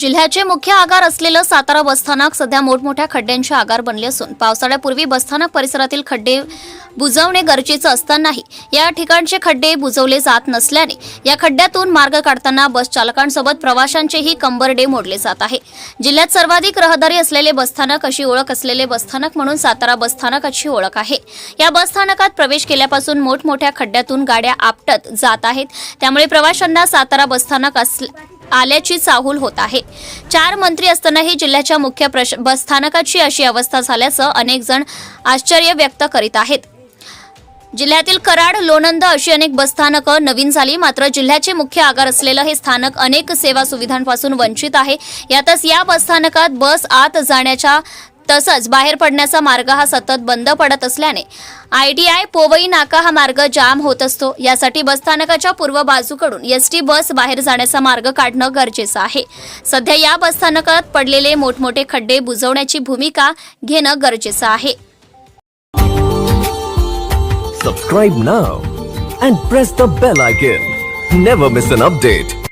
जिल्ह्याचे मुख्य आगार असलेलं सातारा बसस्थानक सध्या मोठमोठ्या खड्ड्यांचे आगार बनले असून पावसाळ्यापूर्वी बसस्थानक परिसरातील खड्डे बुजवणे गरजेचं असतानाही या ठिकाणचे खड्डे बुजवले जात नसल्याने या खड्ड्यातून मार्ग काढताना बस चालकांसोबत प्रवाशांचेही कंबरडे मोडले जात आहे. जिल्ह्यात सर्वाधिक रहदारी असलेले बसस्थानक अशी ओळख असलेले बसस्थानक म्हणून सातारा बसस्थानकाची ओळख आहे. या बसस्थानकात प्रवेश केल्यापासून मोठमोठ्या खड्ड्यातून गाड्या आपटत जात आहेत. त्यामुळे प्रवाशांना सातारा बसस्थानक असल्या आल्याची चाहूल होत आहे. चार मंत्री असतानाही जिल्ह्याच्या मुख्य प्रश बसस्थानकाची अशी अवस्था झाल्याचं अनेक जण आश्चर्य व्यक्त करीत आहेत. जिल्ह्यातील कराड लोणंद अशी अनेक बसस्थानकं नवीन झाली मात्र जिल्ह्याचे मुख्य आगार असलेलं हे स्थानक अनेक सेवा सुविधांपासून वंचित आहे. यातच या बसस्थानकात बस आत जाण्याच्या तसंच बाहेर पडण्याचा मार्ग हा सतत बंद पडत असल्याने आयटीआय पोवई नाका हा मार्ग जाम होत असतो यासाठी बसस्थानकाच्या पूर्व बाजूकडून एस टी बस बाहेर जाण्याचा मार्ग काढणं गरजेचं आहे सध्या या बसस्थानकात पडलेले मोठमोठे खड्डे बुजवण्याची भूमिका घेणं गरजेचं आहे Subscribe now and press the bell icon. Never miss an update.